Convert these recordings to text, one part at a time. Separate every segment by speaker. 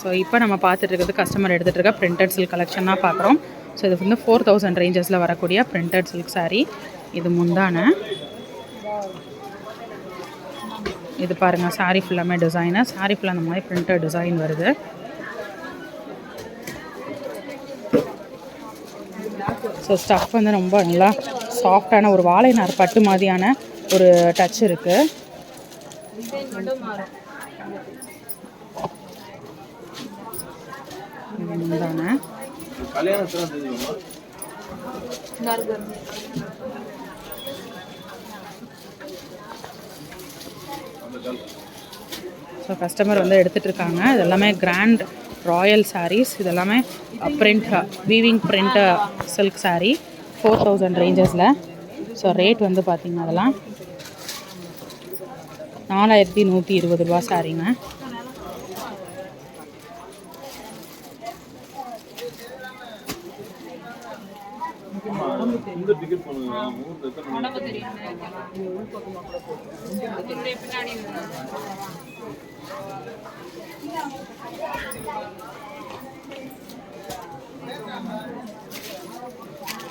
Speaker 1: So இப்போ நம்ம பார்த்துட்டு இருக்கிறது கஸ்டமர் எடுத்துகிட்டு இருக்க பிரிண்டட் சில்க் கலெக்ஷனாக பார்க்குறோம். ஸோ இது வந்து ஃபோர் தௌசண்ட் ரேஞ்சஸில் வரக்கூடிய பிரிண்டட் சில்க் சாரீ இது முந்தான. இது பாருங்கள் சாரீ ஃபுல்லாமே டிசைனு சாரீ ஃபுல்லாக அந்த மாதிரி பிரிண்டட் டிசைன் வருது. ஸோ ஸ்டஃப் வந்து ரொம்ப நல்லா சாஃப்டான ஒரு வாழை நார் பட்டு மாதிரியான ஒரு டச் இருக்குது இது முந்தான ஸோ கஸ்டமர் வந்து எடுத்துகிட்டு இருக்காங்க இது எல்லாமே கிராண்ட் ராயல் சாரீஸ் இது எல்லாமே print weaving print silk saree. Four thousand ரேஞ்சஸில் so rate வந்து பார்த்திங்கன்னா அதெல்லாம் நாலாயிரத்தி நூற்றி இருபது ரூபா சாரீங்க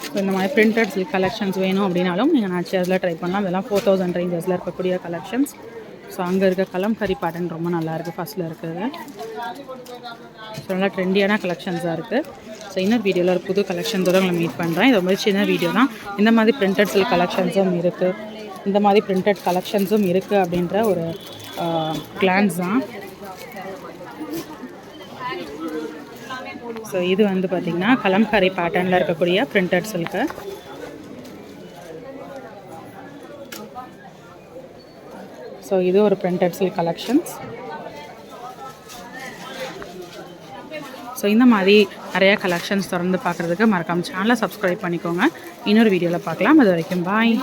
Speaker 1: ஸோ இந்த மாதிரி பிரிண்டட் சில்க் கலெக்ஷன்ஸ் வேணும் அப்படின்னாலும் நீங்கள் நாச்சியாரில் ட்ரை பண்ணலாம். இதெல்லாம் ஃபோர் தௌசண்ட் ரேஞ்சஸில் இருக்கக்கூடிய கலெக்ஷன்ஸ் ஸோ அங்கே இருக்க கலம்கரி பேட்டர்ன் ரொம்ப நல்லா இருக்குது ஃபஸ்ட்டில் இருக்குது ஸோ நல்லா ட்ரெண்டியான கலெக்ஷன்ஸாக இருக்குது ஸோ இன்னொரு வீடியோவில் ஒரு புது கலெக்ஷன்ஸோட உங்களை மீட் பண்ணுறேன் இது ரொம்ப சின்ன வீடியோ தான். இந்த மாதிரி பிரிண்டட் சில்க் கலெக்ஷன்ஸும் இருக்குது இந்த மாதிரி பிரிண்டட் கலெக்ஷன்ஸும் இருக்குது அப்படின்ற ஒரு கிளான்ஸ் தான். ஸோ இது வந்து பார்த்திங்கன்னா கலம்காரி பேட்டர்னில் இருக்கக்கூடிய பிரிண்டட் சில்க்கு ஸோ இது ஒரு பிரிண்டட் சில்க் கலெக்ஷன்ஸ் ஸோ இந்த மாதிரி நிறையா கலெக்ஷன்ஸ் திறந்து பார்க்குறதுக்கு மறக்காம சேனலை சப்ஸ்கிரைப் பண்ணிக்கோங்க. இன்னொரு வீடியோவில் பார்க்கலாம். அது வரைக்கும் பாய்